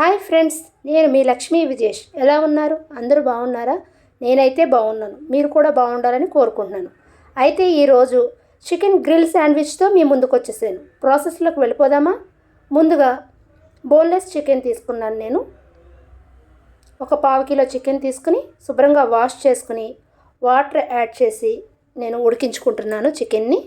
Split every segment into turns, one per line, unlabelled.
Hi friends నేను మీ లక్ష్మీ విజేష్. ఎలా ఉన్నారు? అందరూ బాగున్నారా? నేనైతే బాగున్నాను. మీరు కూడా బాగుండాలని కోరుకుంటున్నాను. అయితే ఈరోజు చికెన్ గ్రిల్ శాండ్విచ్తో మీ ముందుకు వచ్చేసాను ప్రాసెస్లోకి వెళ్ళిపోదామా? ముందుగా బోన్లెస్ చికెన్ తీసుకున్నాను నేను. ఒక పావు కిలో చికెన్ తీసుకుని శుభ్రంగా వాష్ చేసుకుని వాటర్ యాడ్ చేసి నేను ఉడికించుకుంటున్నాను చికెన్ని.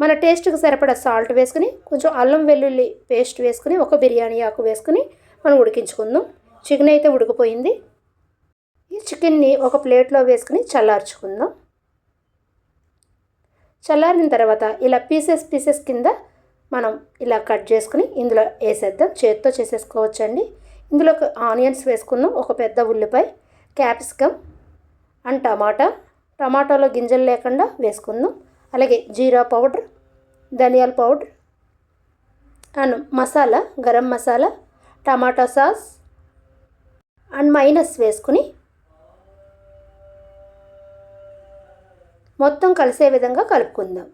మన టేస్ట్కి సరిపడా సాల్ట్ వేసుకుని కొంచెం అల్లం వెల్లుల్లి పేస్ట్ వేసుకుని ఒక బిర్యానీ ఆకు వేసుకుని మనం ఉడికించుకుందాం. చికెన్ అయితే ఉడికిపోయింది. ఈ చికెన్ని ఒక ప్లేట్లో వేసుకుని చల్లార్చుకుందాం. చల్లారిన తర్వాత ఇలా పీసెస్ పీసెస్ కింద మనం ఇలా కట్ చేసుకుని ఇందులో వేసేద్దాం. చేతితో చేసేసుకోవచ్చండి. ఇందులో ఒక ఆనియన్స్ వేసుకుందాం ఒక పెద్ద ఉల్లిపాయ క్యాప్సికమ్ అండ్ టమాటా. టమాటాలో గింజలు లేకుండా వేసుకుందాం. అలాగే జీరా పౌడర్ ధనియాల powder and masala garam masala tomato sauce and mayonnaise వేసుకుని మొత్తం కలిసే విధంగా కలుపుకుందాం.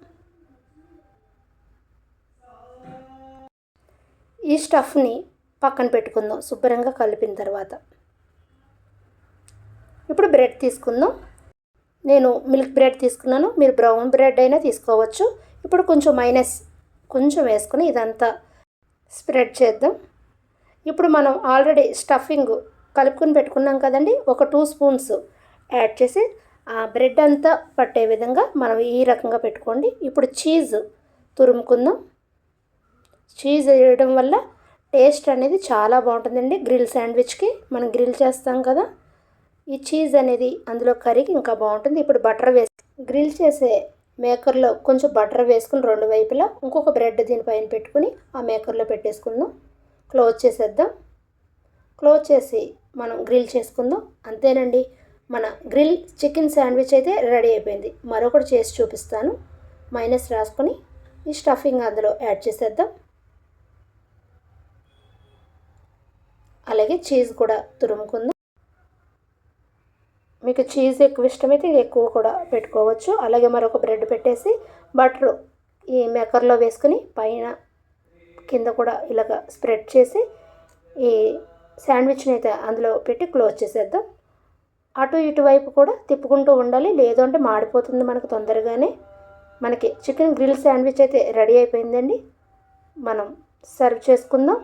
ఈ స్టఫ్ని పక్కన పెట్టుకుందాం శుభ్రంగా కలిపిన తర్వాత. ఇప్పుడు బ్రెడ్ తీసుకుందాం. నేను మిల్క్ బ్రెడ్ తీసుకున్నాను. మీరు బ్రౌన్ బ్రెడ్ అయినా తీసుకోవచ్చు. ఇప్పుడు కొంచెం మైనస్ కొంచెం వేసుకుని ఇదంతా స్ప్రెడ్ చేద్దాం. ఇప్పుడు మనం ఆల్రెడీ స్టఫింగ్ కలుపుకొని పెట్టుకున్నాం కదండి. ఒక టూ స్పూన్స్ యాడ్ చేసి ఆ బ్రెడ్ అంతా పట్టే విధంగా మనం ఈ రకంగా పెట్టుకోండి. ఇప్పుడు చీజ్ తురుముకుందాం. చీజ్ వేయడం వల్ల టేస్ట్ అనేది చాలా బాగుంటుందండి. గ్రిల్ శాండ్విచ్కి మనం గ్రిల్ చేస్తాం కదా. ఈ చీజ్ అనేది అందులో కరిగి ఇంకా బాగుంటుంది. ఇప్పుడు బటర్ వేసి గ్రిల్ చేసే మేకర్లో కొంచెం బటర్ వేసుకుని రెండు వైపులా ఇంకొక బ్రెడ్ దీనిపైన పెట్టుకుని ఆ మేకర్లో పెట్టేసుకుందాం. క్లోజ్ చేసేద్దాం. క్లోజ్ చేసి మనం గ్రిల్ చేసుకుందాం. అంతేనండి. మన గ్రిల్ చికెన్ శాండ్విచ్ అయితే రెడీ అయిపోయింది. మరొకటి చేసి చూపిస్తాను. మైనస్ రాసుకొని ఈ స్టఫింగ్ అందులో యాడ్ చేసేద్దాం. అలాగే చీజ్ కూడా తురుముకుందాం. మీకు చీజ్ ఎక్కువ ఇష్టమైతే ఎక్కువ కూడా పెట్టుకోవచ్చు. అలాగే మరొక బ్రెడ్ పెట్టేసి బటర్ ఈ మేకర్లో వేసుకుని పైన కింద కూడా ఇలాగ స్ప్రెడ్ చేసి ఈ శాండ్విచ్ని అయితే అందులో పెట్టి క్లోజ్ చేసేద్దాం. అటు ఇటువైపు కూడా తిప్పుకుంటూ ఉండాలి. లేదు అంటే మాడిపోతుంది మనకు తొందరగానే. మనకి చికెన్ గ్రిల్ శాండ్విచ్ అయితే రెడీ అయిపోయిందండి. మనం సర్వ్ చేసుకుందాం.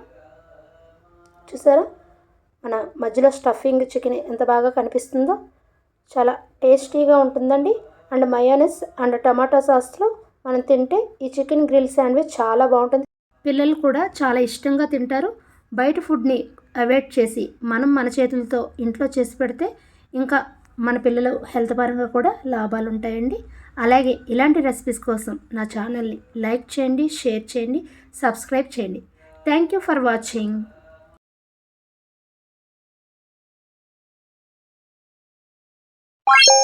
చూసారా? మన మధ్యలో స్టఫింగ్ చికెన్ ఎంత బాగా కనిపిస్తుందో. చాలా టేస్టీగా ఉంటుందండి. అండ్ మయోనెస్ అండ్ టమాటా సాస్లో మనం తింటే ఈ చికెన్ గ్రిల్ శాండ్విచ్ చాలా బాగుంటుంది. పిల్లలు కూడా చాలా ఇష్టంగా తింటారు. బయట ఫుడ్ని అవాయిడ్ చేసి మనం మన చేతులతో ఇంట్లో చేసి పెడితే ఇంకా మన పిల్లలు హెల్త్ పరంగా కూడా లాభాలు ఉంటాయండి. అలాగే ఇలాంటి రెసిపీస్ కోసం నా ఛానల్ని లైక్ చేయండి షేర్ చేయండి సబ్స్క్రైబ్ చేయండి. Thank you for watching.
Bye.